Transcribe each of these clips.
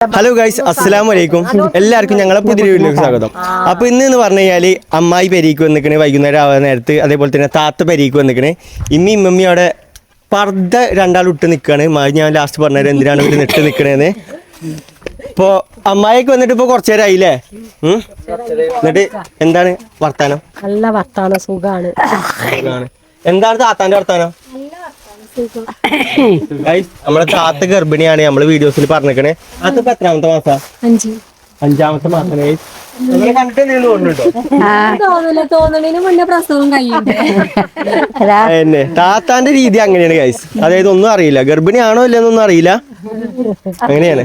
Hello guys അസ്സലാം വലൈക്കും എല്ലാവർക്കും ഞങ്ങളെ പുതിയ വീട്ടിലേക്ക് സ്വാഗതം. അപ്പോൾ ഇന്ന് എന്ന് പറഞ്ഞു കഴിഞ്ഞാൽ അമ്മായി പെരീക്ക് വന്നിക്കണ് വൈകുന്നേരം ആവുന്ന നേരത്ത് അതേപോലെ തന്നെ താത്ത പെരീക്ക് വന്നിക്കണ്. ഇമ്മി ഇമ്മമ്മി അവിടെ പർദ്ദ രണ്ടാൾ ഇട്ട് നിൽക്കുകയാണ് ഞാൻ ലാസ്റ്റ് പറഞ്ഞത് എന്തിനാണ് ഇവർ നിട്ട് നിൽക്കണേന്ന് ഇപ്പോൾ അമ്മായിക്ക് വന്നിട്ട് ഇപ്പോൾ കുറച്ചു നേരം ആയില്ലേ? എന്നിട്ട് എന്താണ് വർത്താനം? നല്ല വർത്താന സുഖാണ്. എന്താണ് താത്താന്റെ വർത്താനം? നമ്മളെ താത്ത ഗർഭിണിയാണ്. നമ്മൾ വീഡിയോസിൽ പറഞ്ഞേക്കണേ അത് എത്രാമത്തെ മാസാ? അഞ്ച്. അഞ്ചാമത്തെ മാസം എന്നെ താത്താന്റെ രീതി അങ്ങനെയാണ് ഗൈസ് അതായത് ഒന്നും അറിയില്ല. ഗർഭിണിയാണോ ഇല്ലെന്നൊന്നും അറിയില്ല. അങ്ങനെയാണ്.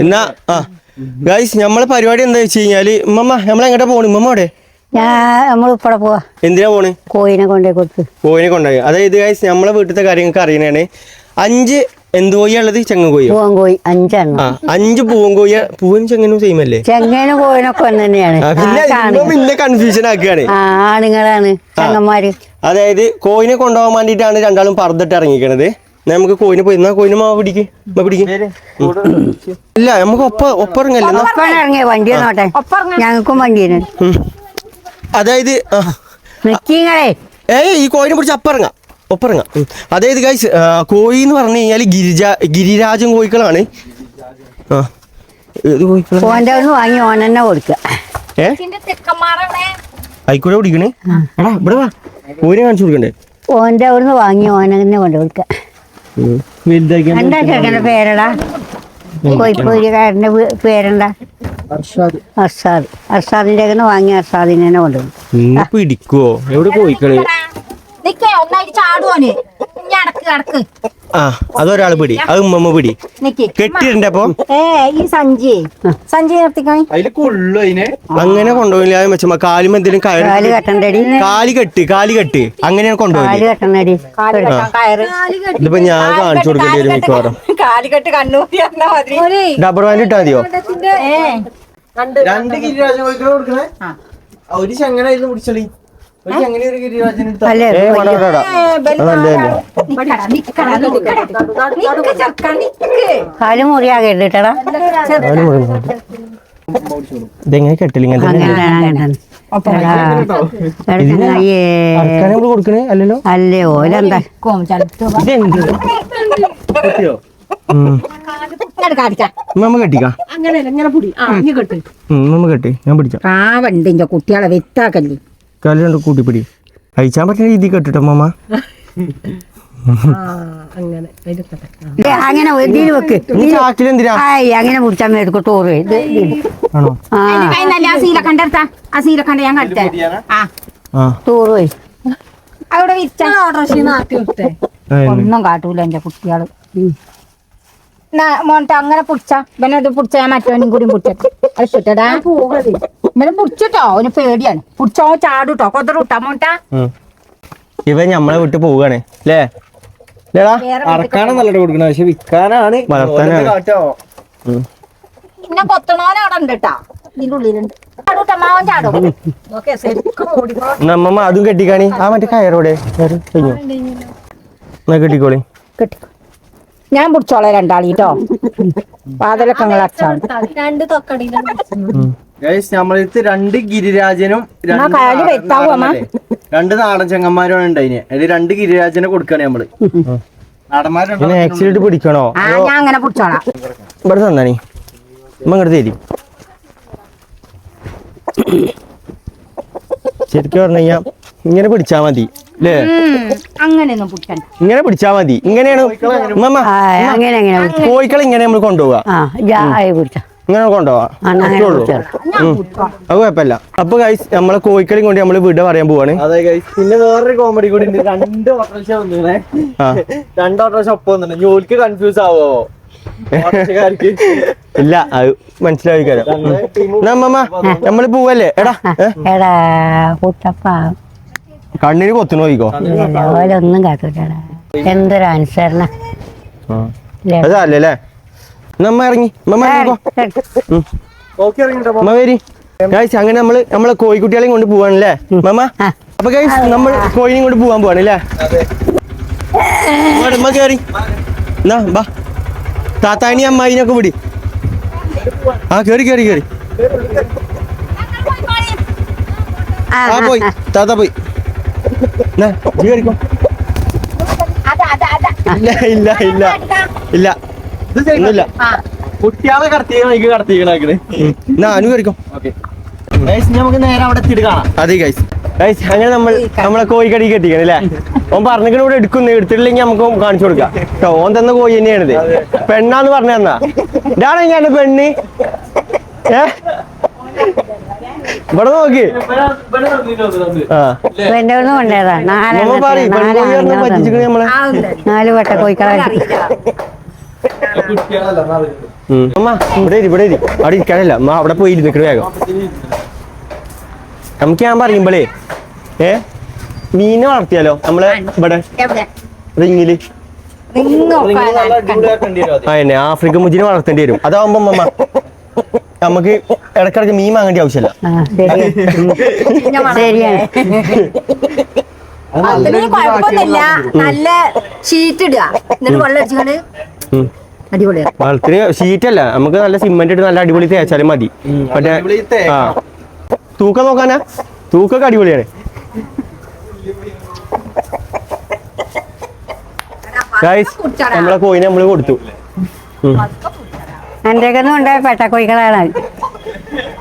എന്നാ ആ. ഗൈസ് നമ്മളെ പരിപാടി എന്താ വെച്ച് കഴിഞ്ഞാൽ ഉമ്മമ്മ നമ്മളെങ്ങോട്ടാ പോണു? ഉമ്മമ്മ അവിടെ ഞാൻ നമ്മൾ ഇപ്പടെ പോവാ. എന്തിനാ പോണ്? കോയിനെ കൊണ്ടേ കൊടുത്ത്. കോയിനെ കൊണ്ടുപോയി അതായത് ഗൈസ് നമ്മളെ വീട്ടിലത്തെ കാര്യങ്ങൾക്ക് അറിയണേ അഞ്ച് എന്ത് കോഴി ഉള്ളത്? ചെങ്ങ കോഴിയോ? പൂവൻ കോയി അഞ്ചെണ്ണം. ആ അഞ്ച് പൂവൻ കോഴിയ പൂവൻ ചെങ്ങനും സെയിം അല്ലേ? ചെങ്ങനും കോഴിനൊക്കെ ഒന്ന് തന്നെയാണ്. പിന്നെ പിന്നെ കൺഫ്യൂഷൻ ആക്കുകയാണ് ആണുങ്ങളാണ് ചെങ്ങന്മാര്. അതായത് കോയിനെ കൊണ്ടുപോകാൻ വേണ്ടിയിട്ടാണ് രണ്ടാളും പറന്നിട്ട് ഇറങ്ങിക്കണത് നമുക്ക് കോയിനെ പോയി എന്നാ കോയിനെ മാവ് പിടിക്ക് മാ പിടിക്ക്. ഇല്ല നമുക്ക് ഒപ്പ ഒപ്പം ഇറങ്ങിയ വണ്ടി നോട്ടെ ഞങ്ങൾക്കും വണ്ടിയാണ്. അതായത് ഏയ് ഈ കോയിനെ പിടിച്ച് അപ്പറങ്ങാം. ഒപ്പറങ്ങാം. അതായത് ഗൈസ് കോഴി എന്ന് പറഞ്ഞു കഴിഞ്ഞാൽ ഗിരിജ ഗിരിരാജൻ കോഴിക്കളാണ് ആ. ഏത് വാങ്ങി ഓൻ തന്നെ കൊടുക്കുക ഏ ആയിക്കൂടെ പിടിക്കണേ? എടാ ഇവിടെ വാ. കോഴിനെ കാണിച്ചു കൊടുക്കണ്ടേ? ഓന്റെ അവിടുന്ന് വാങ്ങി ഓനെ തന്നെ കൊണ്ട് കൊടുക്കുക ഉം. വലുതാക്കിയാ പേരടാ കോഴിപ്പോരിക്കാരന്റെ പേരെന്താ? അർഷാദ്. അർഷാദ്. ഒക്കെ വാങ്ങി അർഷാദിനെ കൊണ്ടുപോകും ഇന്ന് പിടിക്കുവോ? എവിടെ ഒന്നായിട്ട് ചാടുവോന്? അടക്ക് അടക്ക്. ആ അതൊരാൾ പിടി. അത് ഉമ്മ പിടി. നിക്ക്. കെട്ടിയിട്ടുണ്ട് അപ്പൊ? ഏ ഈ സഞ്ചി സഞ്ചി നിർത്തിക്കണി അങ്ങനെ കൊണ്ടുപോയില്ല. വെച്ചമ്മ കാലും എന്തെങ്കിലും കാൽ കയറി കെട്ടണ്ടടി കാലി കെട്ട് കാലി കെട്ട്. അങ്ങനെയാണ് കാൽ കൊണ്ടുപോയി കാൽ ഇതിപ്പോ ഞാൻ കാണിച്ചു കൊടുക്കേണ്ടി വരും മിക്കവാറും. ഡബർ ബാൻഡ് ഇട്ടാ മതിയോ? രണ്ട് കൊടുക്കണേ ഒരു ചങ്ങനായിരുന്നു പിടിച്ചളി ഒരു ചങ്ങനെ ഒരു ഗിരിരാജൻ അല്ലേ നിക്കടാ, നിക്കടാ, നിക്കടാ. നിക്ക് ചെറുക്കാ, നിക്ക്. കാൽ മുറിയാകരുത് കേട്ടടാ ഇതെങ്ങനെ കൊടുക്കണേ അല്ലല്ലോ അല്ലേ ഓലെന്താ കെട്ട് ഞാൻ പിടിച്ച ആ ഇന്റെ കുട്ടികളെ വെത്താക്കല്ലേ കാൽ രണ്ട് കൂട്ടി പിടി അയച്ചാൻ പറ്റുന്ന രീതി കേട്ടിട്ടോ മാമ. ആ അങ്ങനെ വെക്ക്. നീ ചാക്കിലെന്തിനാ ആയി അങ്ങനെ പിടിച്ചാൽ മേടിക്കോ ടൂറ്. ആണോ? ആ. അതിനല്ല ആ എടുത്താ. ആ ഞാൻ ടൂറ് പോയി. അവിടെ ഒന്നും കാട്ടൂല എന്റെ കുട്ടികൾ. മോണ്ടെ അങ്ങനെ പുടിച്ച ഇവനെ ഇത് പുടിച്ച ഞാൻ മറ്റവനും കൂടി പുടിച്ചു അടിച്ചിട്ടടാ ഇവനെ പുടിച്ചിട്ടോ? അവന് പേടിയാണ്. പുടിച്ചോ ചാടൂട്ടോ? കൊതറൂട്ടാ മോണ്ട ഇവ ഇവൻ ഞമ്മളെ വിട്ട് പോവുകയാണ്. അല്ലേ പക്ഷെ വിൽക്കാനാണ്. പിന്നെ ഉണ്ട് കേട്ടാ ഇതിന്റെ ഉള്ളിലുണ്ട്. അമ്മമ്മ അതും കെട്ടിക്കാണി. ആ മറ്റേ കയറോടെ കെട്ടിക്കോളി. കിട്ടി ഞാൻ പിടിച്ചോളാം രണ്ടാളി വാതിലൊക്കെ നിങ്ങൾ അച്ചാണ് രണ്ട് നമ്മളടുത്ത് രണ്ട് ഗിരിരാജനും എന്നാ രണ്ട് കാൽ നാടൻ- വെത്താവോ അമ്മ? നാടന്മാരെ. രണ്ട് നാടൻ ചെങ്ങന്മാരാണ് ഉണ്ടായിന്. അതിൽ രണ്ട് ഗിരിരാജനെ കൊടുക്കണേ നമ്മൾ. നാടന്മാരുണ്ടോ പിന്നെ ആക്സിഡന്റ് പിടിക്കണോ? ആ ഞാൻ അങ്ങനെ പിടിച്ചോളാം. ഇവിടെ തന്നാണി അമ്മ ഇങ്ങോട്ട് തരി. ശരിക്കും പറഞ്ഞു കഴിഞ്ഞാ ഇങ്ങനെ പിടിച്ചാ മതി. അങ്ങനെയൊന്നും പിടിക്കണ്ട ഇങ്ങനെ പിടിച്ചാ മതി. ഇങ്ങനെയാണ് അങ്ങനെ അങ്ങനെ കോഴിക്കളെ ഇങ്ങനെ നമ്മൾ കൊണ്ടുപോവാ. ഇങ്ങനെ കൊണ്ടുപോവാ. അത് കുഴപ്പമില്ല. അപ്പൊ ഗൈസ് നമ്മളെ കോഴിക്കളി കൊണ്ട് നമ്മൾ വീട് പറയാൻ പോവാണ്. അതെ. പിന്നെ വേറൊരു കോമഡി കൂടി ഉണ്ട്. രണ്ട് ഓട്ടോറിക്ഷ വന്നിരുന്നേ. രണ്ട് ഓട്ടോറിക്ഷ ഒപ്പം വന്നിട്ടുണ്ട്. ജോലിക്ക് കൺഫ്യൂസ് ആവോ? ഇല്ല അത് മനസ്സിലായിക്കാരം. നമ്മമ്മ നമ്മൾ പോവല്ലേ? എടാ എടാ കുട്ടപ്പാ. കണ്ണിന് കൊത്തുന്നു നോക്കിക്കോ ഓലൊന്നും കാട്ടൂലടാ എന്തൊരു അനുസരണ. ല്ലേ? അതല്ലേ നമ്മ ഇറങ്ങി. വരി. ഗൈസ് അങ്ങനെ നമ്മൾ നമ്മളെ കോഴിക്കുട്ടികളെയും കൊണ്ട് പോവാണല്ലേ? മമ്മ അപ്പൊ ഗൈസ് നമ്മൾ കോഴിനെയും കൊണ്ട് പോവാൻ പോവാണല്ലേ അമ്മ കേറി. എന്നാ ബാ താത്താനി അമ്മായിനൊക്കെ വിടി. ആ കേറി കേറി കേറി. ആ, ആ പോയി. താത്ത പോയി. ഇല്ല എന്നാ അനു നമുക്ക് നേരെ അവിടെ എത്തിയിട്ട് കാണാം അതെ ഗൈസ് ഗൈസ് അങ്ങനെ നമ്മൾ നമ്മളെ കോഴിക്കടി കെട്ടിക്കണം അല്ലേ? ഓൻ പറഞ്ഞിട്ട് ഇവിടെ എടുക്കുന്നു എടുത്തിട്ടില്ലെങ്കിൽ നമുക്ക് കാണിച്ചു കൊടുക്കാം. കേട്ടോ ഓൻ തന്ന കോഴി തന്നെയാണിത്. പെണ്ണാന്ന് പറഞ്ഞു തന്നാ. ഇതാണ് ഞാൻ പെണ്ണ്? ഏ ഇവിടെ നോക്ക് ആ എന്റെ ഒന്ന് കൊണ്ടേതാ നമ്മ പറയും പെൺകോഴി പറഞ്ഞ് പറ്റിച്ചിക്കണ നമ്മളെ. നാല് വട്ട കോഴിക്കളെ ഉം. അമ്മ ഇവിടെ ഇരി ഇവിടെ ഇരി. അവിടെ ഇരിക്കാനല്ല. അമ്മ അവിടെ പോയി ഇരുന്നിക്കണ വേഗം. നമുക്ക് ഞാൻ പറയുമ്പോളേ ഏ? മീനെ വളർത്തിയാലോ? നമ്മളെ ഇവിടെ? റിങ്ങിൽ. ആഫ്രിക്കൻ മുജിനെ വളർത്തേണ്ടി വരും. അതാവുമ്പോ അമ്മ. നമുക്ക് ഇടക്കിടക്ക് മീൻ വാങ്ങേണ്ട ആവശ്യമില്ല. ശരിയാണ്. അതിന് കുഴപ്പമൊന്നുമില്ല. നല്ല ഷീറ്റ് ഇടുക. എന്നിട്ട് വെള്ളം അടിച്ചുകൊണ്ട്. അടിപൊളിയാണ് വളത്തിന് ഷീറ്റല്ല നമുക്ക് നല്ല സിമെന്റ് ഇട്ട് നല്ല അടിപൊളി തേച്ചാലും മതി. മറ്റേ. ആ. തൂക്കം നോക്കാനാ? തൂക്കൊക്കെ അടിപൊളിയാണ്. ഗൈസ് നമ്മളെ കോയിനെ നമ്മൾ കൊടുത്തു. എന്റെ ഒന്നും ഉണ്ടായ പെട്ട കോഴിക്കളാണ്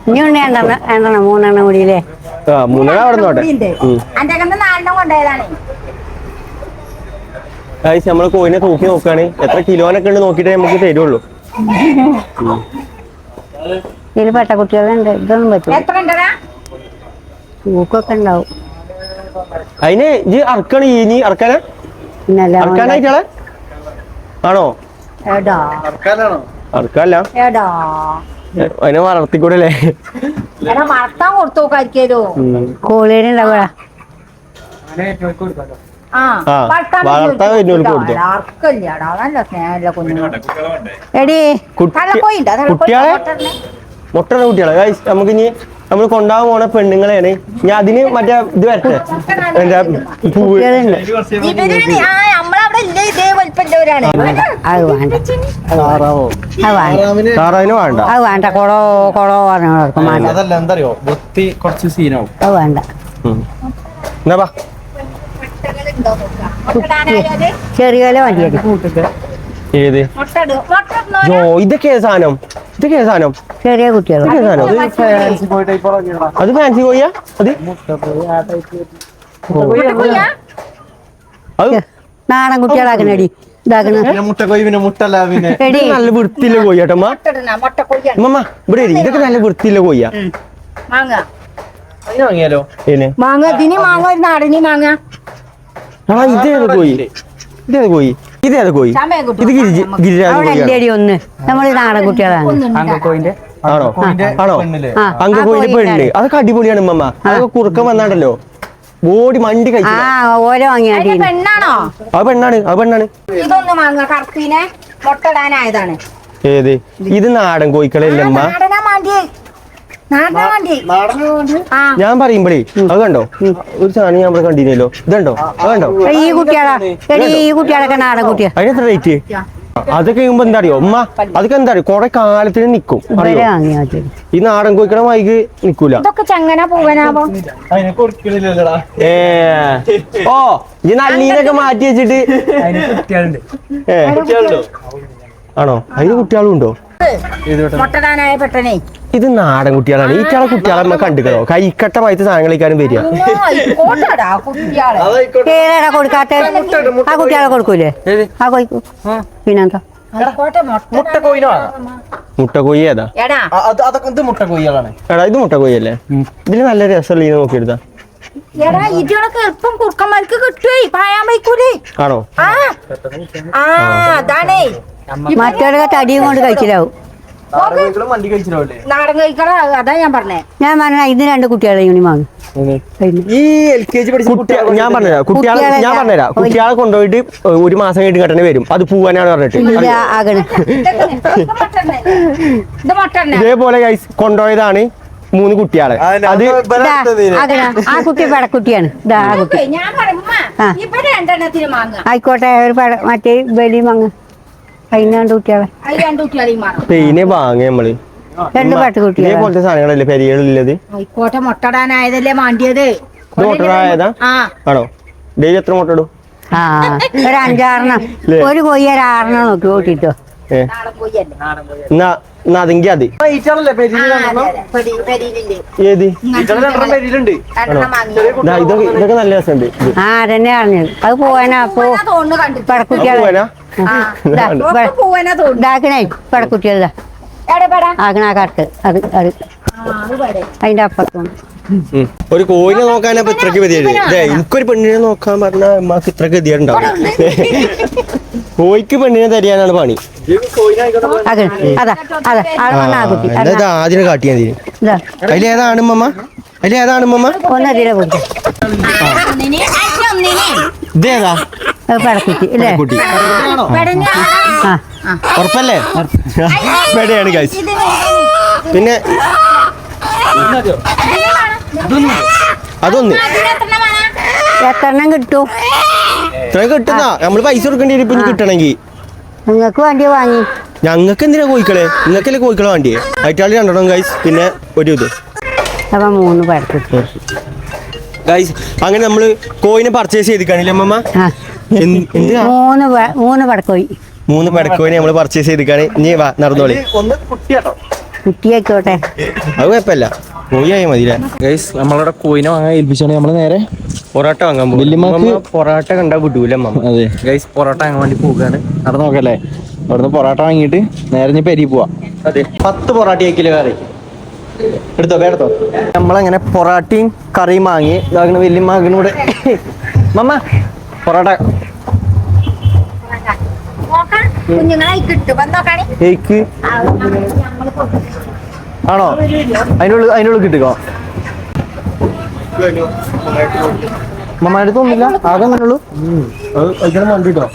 ഇനി ഉണ്ട് രണ്ടെണ്ണം രണ്ടെണ്ണം മൂന്നെണ്ണം കൂടിയില്ലേ? ആ മൂന്നെണ്ണം അവിടെ നോട്ടെ. ഉം. കന്ന് നാലെണ്ണം കൊണ്ടുപോയതാണ്. ഗൈസ് നമ്മൾ കോയിനെ തൂക്കി നോക്കുകയാണ് എത്ര കിലോനൊക്കെ ഉണ്ട് നോക്കിയിട്ടേ നമുക്ക് തരുള്ളൂ. ഇതിൽ പെട്ട കുട്ടികളുണ്ട് ഇതൊന്നും പറ്റില്ല തൂക്കൊക്കെ ഉണ്ടാവും. അതിന് ഇത് അറക്കണ ഇനി അറക്കാനാ? അറക്കാനായിട്ടാളെ ആണോ? അറക്കാനാണോ? അറക്കല്ല അതിനെ വളർത്തിക്കൂടല്ലേ? വളർത്താൻ കൊടുത്തു. തലക്കോയിണ്ടോ കുട്ടികളെ? മുട്ടയുടെ കുട്ടികളെ. ഗൈസ് നമുക്ക് ഇനി നമ്മൾ കൊണ്ടാവാൻ പോണ പെണ്ണുങ്ങളെയാണ്. ഞാൻ അതിന് മറ്റേ ഇത് വരട്ടെ. എന്താ പൂവ്? നമ്മളവിടെ ഇല്ല ഇതേ വലിപ്പല്ലവരാണ് അത് വേണ്ട. വേണ്ട. താറാവിന് വേണ്ട. അത് വേണ്ട. കൊളോ കൊളോ പറഞ്ഞു വേണ്ട അതല്ല എന്തറിയോ വൃത്തി കുറച്ച് സീനാവും. അത് വേണ്ട. എന്നാ വാ. ചെറിയ മതിയത് ഏത്? ജോ ഇതൊക്കെ സാധനം? ഇതൊക്കെ സാധനം? ചെറിയ കുട്ടികൾ അത് ഫാൻസി കോഴിയാ? അത്? അത് നാടൻ കുട്ടികളാക്കണടി നല്ല വൃത്തിയില്ല മുട്ടക്കൊയ്യാണ് അമ്മമ്മ ഇവിടെ. ഇതൊക്കെ നല്ല വൃത്തിയില്ല കോഴിയാ. വാങ്ങിയാലോ? മാങ്ങ ഇതിന് മാങ്ങ ഒരു നാടിന് മാങ്ങ. ആ ഇതേത് കോഴി? ഇതേത് കോഴി? ഇതേത് കോഴി? ഇത് ഗിരിജ ഗിരിരാജ ഒന്ന്. നമ്മൾ നാടൻ കുട്ടികളാണ് ആണോ? ആണോ? ആ. പെണ്ണ്. അതൊക്കെ അടിപൊളിയാണ് ഉമ്മമ്മ അതൊക്കെ കുറുക്കം വന്നാണ്ടല്ലോ. ഓടി മണ്ടി ആ ഓരോ പെണ്ണാണോ? അത് പെണ്ണാണ് അത് പെണ്ണാണ്. ഇതൊന്ന് മാങ്ങ കറുപ്പിനെ മുട്ടടാനായതാണ്. ഏത്? ഇത് നാടൻ കോഴിക്കളല്ലേ അമ്മ? നാടനാ മാണ്ടി. നാടനാ മാണ്ടി. ആ. ഞാൻ പറയുമ്പോഴേ അത് കണ്ടോ? ഒരു സാധനം ഞാൻ ഇവിടെ കണ്ടിരുന്നല്ലോ. ഇതുണ്ടോ? അത് കണ്ടോ? ഈ കുട്ടികളാ എടി ഈ കുട്ടികളൊക്കെ നാടൻ കുട്ടിയാ. അതിനെത്ര റേറ്റ് അതൊക്കെ ചെയ്യുമ്പോ എന്താ അറിയോ? ഉമ്മ അതൊക്കെ എന്താ അറിയോ? കൊറേ കാലത്തിന് നിക്കും. ഈ നാടൻ കോഴിക്കണ വൈകി നിക്കൂല. ഇതൊക്കെ ചങ്ങന പൂവനാവോ? അതിനെ കൊടുക്കണില്ലല്ലോടാ. ഏ. ഓ ഈ നല്ലീനൊക്കെ മാറ്റി വെച്ചിട്ട്. ആണോ? അതിന് കുട്ടികളും ഉണ്ടോ മുട്ടടാനായ പെട്ടനെ. ഇത് നാടൻ കുട്ടികളാണ്. ഈ ചില കുട്ടികളെ നമ്മൾ കണ്ടിക്കണോ? കൈക്കട്ടമായിട്ട് സാധനങ്ങൾ കഴിക്കാനും വരിക. കോട്ടടാ കുട്ടിയാളെ അതായിക്കോട്ടെ ഏതാ കൊടുക്കാത്ത ആ കുട്ടികളെ കൊടുക്കൂലേ? ആ കോഴിക്കൂ പിന്നെന്താ? കോട്ട മുട്ട മുട്ടക്കോയിനോ മുട്ടക്കോയി ഏതാ? എടാ. ഇത് മുട്ടക്കോയി അല്ലേ? ഇതിന് നല്ല രസമുള്ള ഇത് നോക്കിയെടുത്താ. എടാ ഇതിനൊക്കെ എളുപ്പം കുറുക്കന്മാർക്ക് കിട്ടുവേ. പായാൻ വയ്ക്കൂലേ. ആണോ? ആ. ആ അതാണേ. മറ്റവരൊക്കെ തടിയും കൊണ്ട് കഴിച്ചിലാവും നാടൻ കഴിക്കണ അതാ ഞാൻ പറഞ്ഞേ. ഞാൻ പറഞ്ഞ ഇത് രണ്ട് കുട്ടികളെ യൂണി വാങ്ങും ഈ എൽ കെ ജി പഠിച്ച ഞാൻ പറഞ്ഞുതരാം. കുട്ടികളെ ഞാൻ പറഞ്ഞുതരാം. കുട്ടികളെ കൊണ്ടുപോയിട്ട് ഒരു മാസം കഴിഞ്ഞിട്ട് കട്ടനെ വരും. അത് പോവാനാണ് പറഞ്ഞിട്ട്. ഇതേപോലെ കൊണ്ടുപോയതാണ് മൂന്ന് കുട്ടികളെ. അത് ആ കുട്ടി പടക്കുട്ടിയാണ് മാങ്ങ ആയിക്കോട്ടെ ഒരു പട മറ്റേ ബലി വാങ്ങ്. പെയിനെ വാങ്ങ നമ്മൾ. രണ്ട് ഇതേപോലത്തെ സാധനങ്ങളല്ലേ പെരികളുള്ളത് ആയിക്കോട്ടെ മുട്ടടാനായതല്ലേ മാണ്ടിയത്? ഇത് മുട്ടടായതാ ആ. ആണോ? ഡെയിലി എത്ര മുട്ട ഇടും? ആ ഒരു അഞ്ചാറെണ്ണം ഒരു കൊയ്യ ഒരാറെണ്ണം നോക്കി കൂട്ടിട്ടോ. എന്നാ അതെങ്കി അത് ഏത്? ഇതൊക്കെ ഇതൊക്കെ നല്ല രസമുണ്ട്. ആ അതന്നെ അത് പോവാനാ അപ്പോ പടക്കുട്ടികളെ. ഇതാക്കണേ പടക്കുട്ടികളെ അത് അത്. അതിന്റെ അപ്പുറത്തും. ഒരു കോഴിനെ നോക്കാൻ അപ്പൊ ഇത്രക്ക് ഗതിയാണ് എനിക്കൊരു പെണ്ണിനെ നോക്കാൻ പറഞ്ഞാൽ അമ്മയ്ക്ക് ഇത്ര ഗതിയുണ്ടാവും കോഴിക്ക് പെണ്ണിനെ തരിയാനാണ് പണി. അതാ അതാ ആ കുട്ടി ആദ്യം കാട്ടിയാ മതി. അതിലേതാണ് മമ്മ അതിലേതാണ് മമ്മ ഒന്നതിലെ കുട്ടി. ഇതേതാ? അത് പടക്കുട്ടി കുട്ടി പെടഞ്ഞ ആ. ഉറപ്പല്ലേ? പേടിയാണ് ഗൈസ് പിന്നെ അതൊന്ന്. എത്രണ്ണം കിട്ടും. ഇത്ര കിട്ടുന്ന? നമ്മൾ പൈസ കൊടുക്കേണ്ടി വരും ഇപ്പൊ കിട്ടണമെങ്കിൽ നിങ്ങൾക്ക് വേണ്ടി വാങ്ങി. ഞങ്ങൾക്ക് എന്തിനാ കോഴിക്കളെ? നിങ്ങൾക്കല്ലേ കോഴിക്കളെ വേണ്ടിയേ? അയറ്റാളി രണ്ടെണ്ണം ഗൈസ് പിന്നെ ഒരു ഇത്. അപ്പൊ മൂന്ന് പടക്കുട്ടി ഗൈസ് അങ്ങനെ നമ്മൾ കോയിനെ പർച്ചേസ് ചെയ്തിക്കാണില്ലേ അമ്മമ്മ? മൂന്ന് മൂന്ന് പടക്കോയി. മൂന്ന് പടക്കോയിനെ നമ്മൾ പർച്ചേസ് ചെയ്തിക്കാണ്. ഇനി വാ നടന്നോളി. ഒന്ന് കുട്ടിയാട്ടോ. കുട്ടിയായിക്കോട്ടെ. അത് കുഴപ്പമില്ല. കോഴിയായി മതിയില്ലേ? ഗൈസ് നമ്മളിവിടെ കോയിനെ വാങ്ങാൻ ഏൽപ്പിച്ചാണ് നമ്മൾ നേരെ പൊറോട്ട വാങ്ങാൻ പോകും പൊറോട്ട കണ്ടാ വിടൂല അതെ. ഗൈസ് പൊറോട്ട വാങ്ങാൻ വേണ്ടി പോവുകയാണ്. അവിടെ നോക്കല്ലേ? അവിടുന്ന് പൊറോട്ട വാങ്ങിയിട്ട് നേരെ ഇനി പെരി പോവാ. അതെ. പത്ത് പൊറോട്ട ആക്കിയില്ല കറി? എടുത്തോ വേടത്തോ നമ്മളങ്ങനെ പൊറോട്ടയും കറിയും വാങ്ങി ഇതാകണ വലിയ കൂടെ. മമ്മ പൊറോട്ട. കുഞ്ഞുങ്ങളായി കിട്ടും. വന്നോക്കാണി കേക്ക് ആണോ? അതിനുള്ളിൽ അതിനുള്ളിൽ കിട്ടിക്കോ മമ്മ അടുത്തൊന്നുമില്ല? ആകെ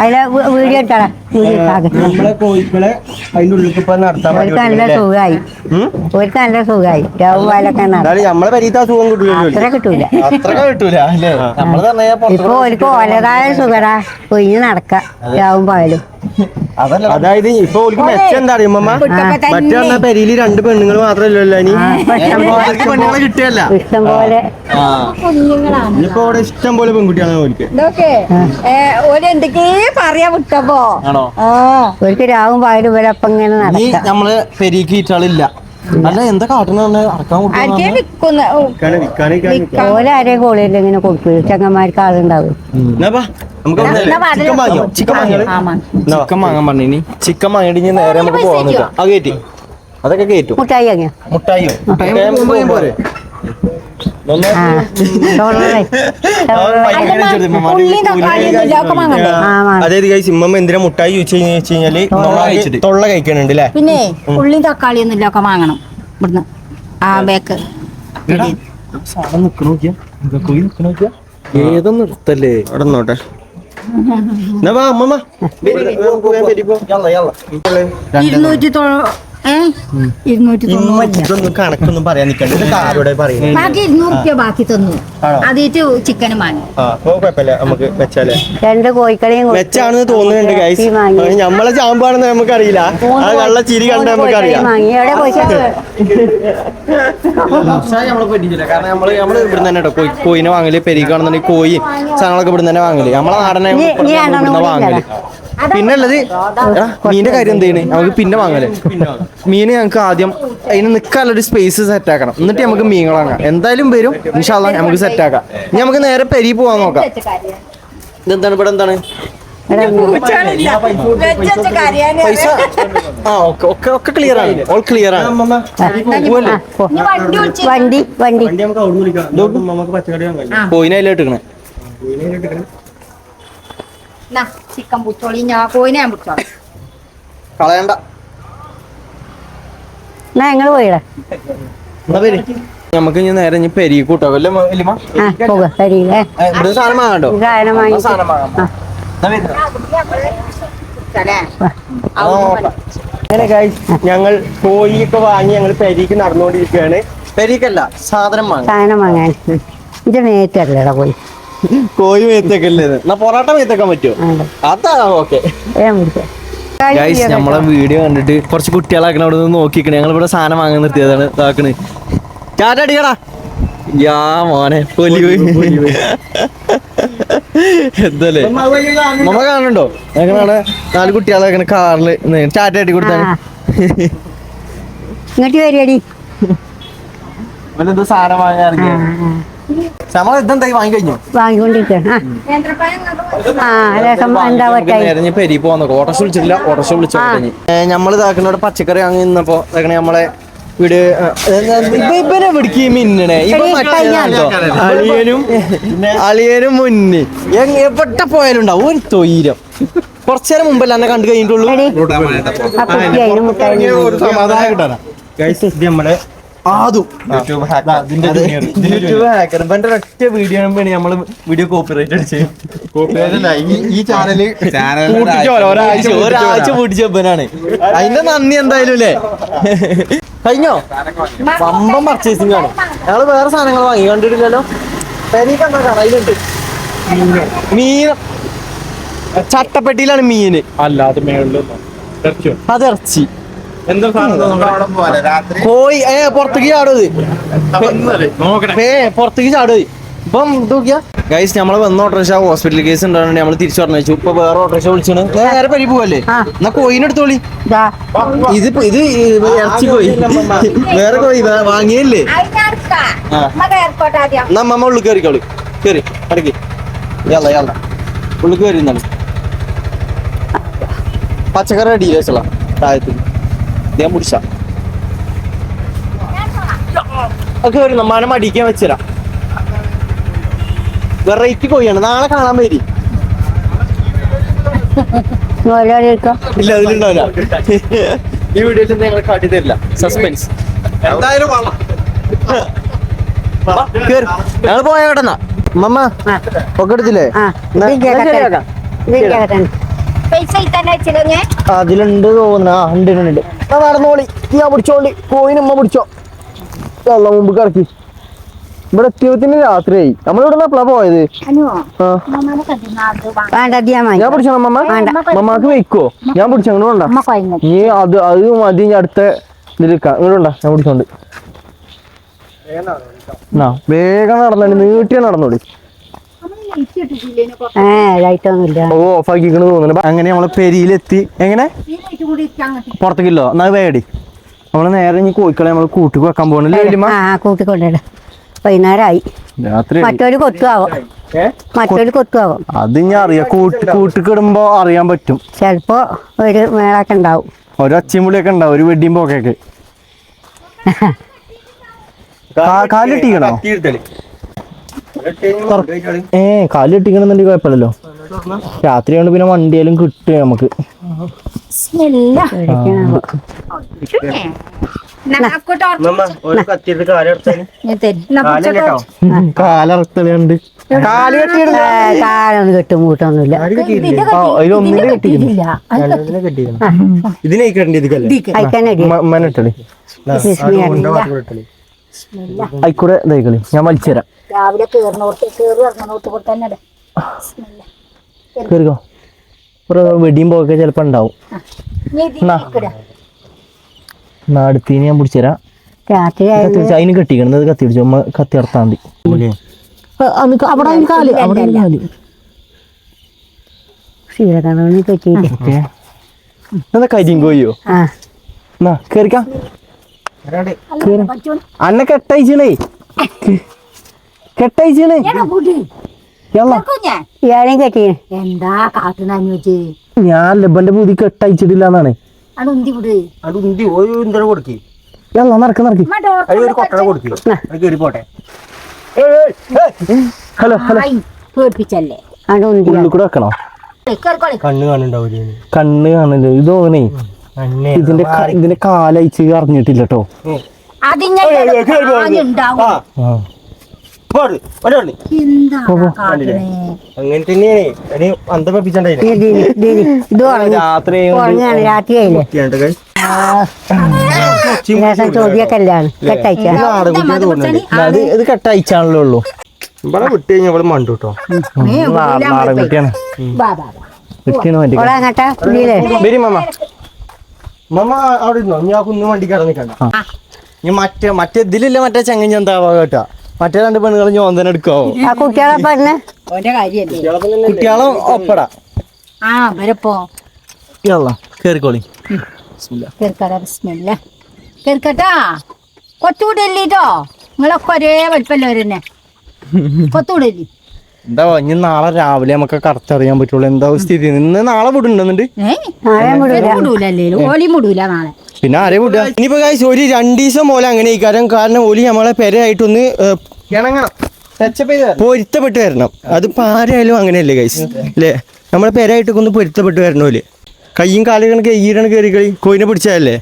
അതിലെ വി- വീഡിയോ ഇട്ടാ നമ്മളെ കോഴിക്കളെ അതിന്റെ ഉള്ളിൽ ഇപ്പൊ നടത്താൻ നല്ല സുഖമായി അവർക്ക് നല്ല സുഖമായി നമ്മളെ പരീത്ത സുഖം അത്ര കിട്ടൂല. അത്ര കിട്ടൂല ഇപ്പൊ അവർക്ക് ഓലതായ സുഖടാ. കൊഴിഞ്ഞ് നടക്ക. രാവും പാലും. അതായത് ഇപ്പൊ ഓൾക്ക് മെച്ചം എന്താ അറിയുമ്പോ മറ്റേ പെരിയിൽ രണ്ട് പെണ്ണുങ്ങൾ മാത്രമല്ലല്ലോ ഇനി? പെണ്ണുങ്ങളെ കിട്ടിയല്ല. ഇഷ്ടം പോലെ. അവിടെ ഇഷ്ടം പോലെ പെൺകുട്ടിയാണ് പറയാ വിട്ടപ്പോ. ആണോ? ഒരിക്കൽ രാവും ഇങ്ങനെ നീ നടക്കാം. നമ്മൾ പെരിക്ക് അല്ല എന്താ കാട്ടണ അടക്കാൻ ആർക്കെ കൊടുക്കുന്ന വിക്കുന്ന വിൽക്കാന് വിൽക്കാനൊക്കെ ഓല ആരെയും കോളിയിൽ ഇങ്ങനെ കൊടുക്കും. ചങ്ങന്മാർക്ക് ആളുണ്ടാവും. ചിക്കൻ വാങ്ങാൻ പറഞ്ഞു ചിക്കൻ വാങ്ങിയിട്ട് ഇനി നേരെ നമുക്ക് പോകാൻ നിൽക്കാം. അത് കയറ്റി. അതൊക്കെ കയറ്റും. മുട്ടായി മുട്ടായി. പോരെ ആ തൊള്ളേ. ഉള്ളി തക്കാളി ഒക്കെ വാങ്ങണ്ടേ ആ വാങ്ങി. അതായത് കൈ സിമ്മ എന്തിനാ മുട്ടായി ചോദിച്ചു കഴിഞ്ഞാൽ വെച്ച് കഴിഞ്ഞാൽ. തൊള്ള കഴിക്കണുണ്ട് അല്ലേ? പിന്നെ ഉള്ളിയും തക്കാളി ഒന്നും ഇല്ലൊക്കെ വാങ്ങണം ഇവിടുന്ന്. ആ ബേക്ക് സാധനം നിക്കണ നോക്കിയാ. പോയി നിക്കണ നോക്കിയാ. ഏതൊന്നും എടുത്തല്ലേ അവിടെ അമ്മമ്മ ഇരുന്നൂറ്റി ഇരുന്നൂറ്റി ഇതൊന്നും കണക്കൊന്നും പറയാൻ നിൽക്കണ്ട. ഇത് ആരോടെ പറയുന്നത് ബാക്കി ഇരുന്നൂറ് റുപ്യ ബാക്കി തന്നു. ആണോ? ചിക്കനും വാങ്ങി. ആ അപ്പൊ കുഴപ്പമില്ല. നമുക്ക് വെച്ചാലേ. രണ്ട് കോഴിക്കളെയും തോന്നുന്നുണ്ട് ഗൈസ് നമ്മളെ ചാമ്പാണെന്ന് നമുക്കറിയില്ല. ആ നല്ല ചിരി കണ്ട നമുക്ക് അറിയാം കാരണം നമ്മൾ നമ്മൾ ഇവിടുന്ന് തന്നെ കേട്ടോ കോഴി കോയിനെ വാങ്ങൽ പെരുകാണെന്നുണ്ടെങ്കിൽ കോഴി സാധനങ്ങളൊക്കെ ഇവിടുന്ന് തന്നെ വാങ്ങൽ. നമ്മളെ നാടനെ വാങ്ങൽ. പിന്നെ ഉള്ളത് മീനിന്റെ കാര്യം എന്താണ് നമുക്ക് പിന്നെ വാങ്ങൽ. മീൻ ഞങ്ങൾക്ക് ആദ്യം അതിന് നിൽക്കാനുള്ളൊരു സ്പേസ് സെറ്റ് ആക്കണം. എന്നിട്ട് നമുക്ക് മീൻ വാങ്ങാം. എന്തായാലും വരും. ഇൻഷാല്ല നമുക്ക് സെറ്റ് ആക്കാം. ഇനി നമുക്ക് നേരെ പെരി പോവാൻ നോക്കാം. ഇതെന്താണ്? ഇവിടെ എന്താണ്? പൈസ? ആ ഓക്കെ ഒക്കെ ഒക്കെ ക്ലിയർ ആണ്. ഓൾ ക്ലിയർ ആണ്. പോവല്ലേ? വണ്ടി വണ്ടി വണ്ടി നമുക്ക് അവിടെ വിളിക്കാം നമുക്ക് പച്ചക്കറി വാങ്ങാം കോയിനെ അതിൽ ചിക്കൻ പുച്ചോളി ഞാൻ കോയിനെ ഞാൻ പുച്ചോളി കളയണ്ട. എന്നാ ഞങ്ങൾ പോയിട? നമുക്ക് ഇനി നേരെ ഇനി പെരി കൂട്ടോ അല്ലേ വലിയമ്മ ആ ഏ, സാധനം സാധനം വാങ്ങി. സാധനം വാങ്ങാം എന്നാ വരുന്നോ? ആ, നോക്കാം. അങ്ങനെ ഗൈസ് ഞങ്ങൾ കോഴിയൊക്കെ വാങ്ങി ഞങ്ങൾ പെരിക്ക് നടന്നുകൊണ്ടിരിക്കുകയാണ്. പെരിക്കല്ല സാധനം വാങ്ങാം സാധനം വാങ്ങാൻ. ഉം. ഇത് നേറ്റല്ലടാ പോയി. കോഴി മേത്തേക്കല്ലേ ഇത്? എന്നാ പൊറോട്ട മേത്തേക്കാൻ പറ്റുമോ. അതാ. ഓക്കെ. ഗൈസ് നമ്മളെ വീഡിയോ കണ്ടിട്ട് കുറച്ച് കുട്ടികളാക്കണ അവിടെ നിന്ന് നോക്കിക്കണേ. ഞങ്ങൾ ഇവിടെ സാധനം വാങ്ങാൻ നിർത്തിയതാണ് ഇതാക്കണ്. ചാറ്റടിക്കടാ യാ മോനെ പൊലി പോയി. എന്തല്ലേ? നമ്മ കാണുന്നുണ്ടോ? ഞങ്ങളാണ് നാല് കുട്ടികളാക്കണ കാറിൽ ചാറ്റടി അടി കൊടുത്താണ്. ഇങ്ങോട്ട് വരികടി എന്തോ സാധനം വാങ്ങാൻ ഇറങ്ങിയ വാങ്ങി കഴിഞ്ഞു വിളിച്ചു നമ്മൾ ഇതാക്കുന്നവിടെ പച്ചക്കറി വാങ്ങി നിന്നപ്പോ ഇതാക്കണ നമ്മളെ വീട് ഇവനെ മിന്നണേ? ഇപ്പൊ. അളിയനും അളിയനും മുന്നിൽ എവിടെ പോയാലും ഉണ്ടാവും ഒരു കുറച്ചു നേരം മുമ്പല്ല എന്നെ കണ്ടു കഴിഞ്ഞിട്ടുള്ളൂ? സമാധാനം കിട്ടാനാ. നമ്മളെ യൂട്യൂബ് ഹാക്കർ ഒറ്റ വീഡിയോ ആണ് നമ്മൾ വീഡിയോ കോപ്പിറൈറ്റ് അടിച്ച് ഈ ചാനൽ ഒരാഴ്ച ഒരാഴ്ച പൂട്ടിച്ച ഒപ്പനാണ് അതിന്റെ നന്ദി എന്തായാലും അല്ലേ? കഴിഞ്ഞോ? വമ്പം പർച്ചേസിംഗ് ആണ്. ഞങ്ങൾ വേറെ സാധനങ്ങൾ വാങ്ങി. കണ്ടിട്ടില്ലല്ലോ? അതിലുണ്ട് മീൻ. ചട്ടപ്പെട്ടിയിലാണ് മീന്. അല്ലാതെ മേളിൽ അത് ഇറച്ചി. എന്താ സാധനം അവിടെ പോലെ രാത്രി? കോഴി ഏ പുറത്തേക്ക് ചാടുത് ഏ പുറത്തേക്ക് ചാടുത് ഇപ്പം ഇത് നോക്കിയാ. ഗൈസ് നമ്മൾ വന്ന ഓട്ടോറിക്ഷ ഹോസ്പിറ്റൽ കേസ് ഉണ്ടാവുന്നുണ്ട് നമ്മൾ തിരിച്ചു പറഞ്ഞു വെച്ചു ഇപ്പൊ വേറെ ഓട്ടോറിക്ഷ വിളിച്ചാണ്. നേരെ പരി പോവല്ലേ. എന്നാ കോയിനെടുത്തോളി ഇതാ ഇത് ഇറച്ചി കോയി. വേറെ കോയി വാങ്ങിയല്ലേ? എന്നാ അമ്മ ഉള്ളിൽ കയറിക്കോളി കേറി അടക്കി. യാള യാള. ഉള്ളിൽ കയറി എന്നാണ് പച്ചക്കറി അടിയില്ല താഴത്തിന് താഴത്ത് ഞാൻ മുടിച്ച ഒക്കെ വരും അടിക്കാൻ മടിക്കാൻ വെച്ചരാ വെറൈറ്റി കോഴിയാണ്. നാളെ കാണാൻ വരി. ഇല്ല അതിലുണ്ടാവില്ല. ഈ വീഡിയോയിൽ ഞങ്ങൾ കാട്ടി തരില്ല. സസ്പെൻസ് എന്തായാലും ഞങ്ങൾ പോയോട്ടെന്നാ മമ്മ ആ. ഒക്കെ എടുത്തില്ലേ? അതിലുണ്ട് തോന്നുന്നു. ആ ഉണ്ട് ഉണ്ട്, ഉണ്ട് ആ നടന്നോളി ഞാൻ ഉമ്മ പിടിച്ചോ. അല്ല മുമ്പ് കിടക്കി ഇവിടെ എത്തിയത്തിന് രാത്രിയായി. നമ്മളിവിടെ നിന്ന് എപ്പോഴാ പോയത് ആ. വേണ്ട അത് ഞാൻ പിടിച്ചോ മമ്മ മമ്മക്ക് വെക്കോ ഞാൻ പിടിച്ചോ? അങ്ങോട്ട് അമ്മ കൊയങ്ങും. നീ അത് അത് മതി ഞാൻ അടുത്ത ഇതിലിരിക്കാം ഇങ്ങോട്ട് വേണ്ട ഞാൻ പിടിച്ചോണ്ട്. വേഗം നടന്നോളി നീട്ടിയാ നടന്നോളി. ഏ ലൈറ്റൊന്നുമില്ല ഓ ഓഫ് ആക്കിക്കണ് തോന്നുന്നു അങ്ങനെ നമ്മൾ പെരിയിലെത്തി. എങ്ങനെ? പുറത്തേക്കില്ലോ. എന്നാ വേടി നമ്മൾ നേരെ ഇനി കോഴിക്കളെ നമ്മൾ കൂട്ടി വെക്കാൻ പോകണല്ലേ ആ കൂട്ടിക്കൊണ്ടേ വൈകുന്നേരമായി രാത്രി മറ്റൊരു കൊത്തുവാകും മറ്റൊരു കൊത്തുവാകും അത് ഞാൻ അറിയാം. കൂട്ടി കൂട്ടിക്കിടുമ്പോ അറിയാൻ പറ്റും. ചിലപ്പോ ഒരു മേളൊക്കെ ഉണ്ടാവും. ഒരു ഒച്ചയും പുളിയൊക്കെ ഉണ്ടാവും. ഒരു വെഡിയും പോക്കൊക്കെ. കാലിട്ടിക്കണോ? ഏ കാലിട്ടിക്കണമെന്നുണ്ടെങ്കിൽ കുഴപ്പമില്ലല്ലോ. രാത്രിയാണ് പിന്നെ വണ്ടിയാലും കിട്ടും നമുക്ക്. പേടിക്കണാവോ. കാലറക്കളുണ്ട് കാൽ കാലൊന്നും കെട്ടും കൂട്ടൊന്നുമില്ല ആ, അതിലൊന്നിൽ കെട്ടിയിരുന്നു ഇതിനെ കണ്ടി ഇതൊക്കെ. അയക്കാനടി മനട്ടളി ആയിക്കൂടെ ദൈകളി ഞാൻ വലിച്ചുതരാം. രാവിലെ കേറിനോട്ട് കേറി ഇറങ്ങണോട്ട് കൂടെ തന്നെ ഒരു വെടിയും പോകൊക്കെ ചിലപ്പോ ഉണ്ടാവും. നീ ഇതിൽ എന്നാ. ഇരിക്കടാ. എന്നാ അടുത്തീന് ഞാൻ പിടിച്ചുതരാം. തരാം പിടിച്ച് അതിന് കെട്ടിക്കണത് കത്തി പിടിച്ചു അമ്മ കത്തി ഇറത്താൻ മതി. അവിടെ കാൽ അവിടെ കാൽ. കേറിക്കാം. കേറ്. അന്നെ കെട്ടയച്ചണേ. കെട്ടയച്ചണേ. എന്താ കാട്ടുന്നു വെച്ച് ഞാൻ ലബന്റെ പൂതി കെട്ടയച്ചിട്ടില്ല എന്നാണ് അത് ഉന്തി വിട്. അത് ഉന്തി ഒരു ഉന്തര കൊടുക്കി. യല്ല നടക്ക് നടക്ക്. Hello hello. പേടിപ്പിച്ചല്ലേ? ഉള്ളിൽ കൂടെ വെക്കണോ? കണ്ണ് കാണണ്ടാവൂലേ കണ്ണ് കാണണ്ടേ ഇത് തോന്നണേ കണ്ണ് ഇതിന്റെ ഇതിന്റെ കാലയച്ച് അറിഞ്ഞിട്ടില്ല കേട്ടോ അങ്ങനെ തന്നെയാണ്. അന്തം ഇത് കെട്ടയച്ചാണല്ലോ ഉള്ളൂ. ഇവിടെ വിട്ട് കഴിഞ്ഞാൽ ഇവിടെ മണ്ടു കേട്ടോ കുട്ടിയാണ്. കിട്ടിയാണ് വണ്ടി ഓളെ അങ്ങട്ടാ ഇതിലേ വരും മമ്മ അവിടെ ഇരുന്നോ? ഞാൻ കുന്നു വണ്ടി കട നിൽക്കണ്ട ഞാൻ മറ്റേ മറ്റേ ഇതിലില്ല മറ്റേ ചെങ്ങൻ ചന്താവാ കേട്ടാ? മറ്റേ രണ്ട് പെണ്ണുങ്ങൾ ഞാൻ എടുക്കാവോ? ആ കുട്ടികളെ പറഞ്ഞ് ഓന്റെ കാര്യല്ലേ? കുട്ടികളും ഒപ്പടാ. ആ വരപ്പോ കേറിക്കോളി. കേറിക്കട്ടാ. ഇല്ലിട്ടോ നിങ്ങളൊക്കെ ഒരേ വലിപ്പല്ലോ തന്നെ. കൊത്തുകൂടെ ഇല്ലേ എന്താ ഇനി നാളെ രാവിലെ നമുക്ക് കറക്റ്റ് അറിയാൻ പറ്റുള്ളൂ. എന്താ സ്ഥിതി? ഇന്ന് നാളെ വിടുന്നുണ്ട് ഓലി പിന്നെ ആരെ വിടുക ഇനിയിപ്പോ guys ഒരു രണ്ടു ദിവസം പോലെ അങ്ങനെ കാരണം കാരണം ഓലി നമ്മളെ പെരയായിട്ടൊന്ന് ഇണങ്ങണം. പൊരുത്തപ്പെട്ട് വരണം. അതിപ്പോ ആരായാലും അങ്ങനെയല്ലേ കൈസ് അല്ലേ? നമ്മളെ പെരായിട്ട് ഒന്ന് പൊരുത്തപ്പെട്ട് വരണോൽ കയ്യും കാലുകളും ഈരണം കയറി കളി. കോയിനെ പിടിച്ചതല്ലേ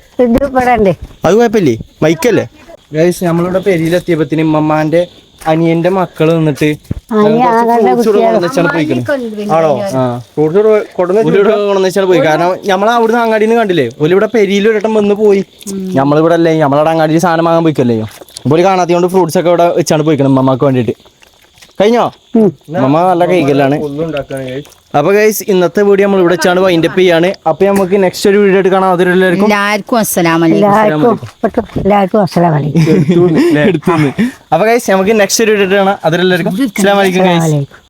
അത് കുഴപ്പമില്ലേ? മൈക്കല്ലേ? ഗൈസ് നമ്മളിവിടെ പെരിയിലെത്തിയപ്പത്തിന് ഇമ്മമ്മാന്റെ അനിയന്റെ മക്കൾ നിന്നിട്ട് ആണോ? പോയി കാരണം നമ്മൾ അവിടുന്ന് അങ്ങാടി നിന്ന് കണ്ടില്ലേ? ഒലിവിടെ ഇവിടെ പെരിയിൽ ഒരട്ടം വന്ന് പോയി. നമ്മളിവിടെ അല്ലേ? നമ്മളവിടെ അങ്ങാടിയിൽ സാധനം വാങ്ങാൻ പോയിക്കല്ലേ? അപ്പോൾ കാണാത്തതുകൊണ്ട് ഫ്രൂട്ട്സ് ഒക്കെ ഇവിടെ വെച്ചാണ് പോയിക്കണം ഉമ്മമ്മക്ക് വേണ്ടിയിട്ട്. കഴിഞ്ഞോ? മമ്മ നല്ല കൈകലാണ് അപ്പൊ ഗൈസ് ഇന്നത്തെ വീഡിയോ നമ്മൾ ഇവിടെ ചാണ് വൈൻഡ് അപ്പ് ചെയ്യാണ്. അപ്പൊ നമുക്ക് നെക്സ്റ്റ് ഒരു വീഡിയോ കാണാം അതിലെല്ലാവർക്കും എല്ലാവർക്കും? അസ്സലാമലൈക്കും. അപ്പൊ ഗൈസ് നമുക്ക് നെക്സ്റ്റ് ഒരു വീഡിയോ കാണാം അതിലെല്ലാവർക്കും അസ്സലാമലൈക്കും ഗൈസ് വലൈക്കും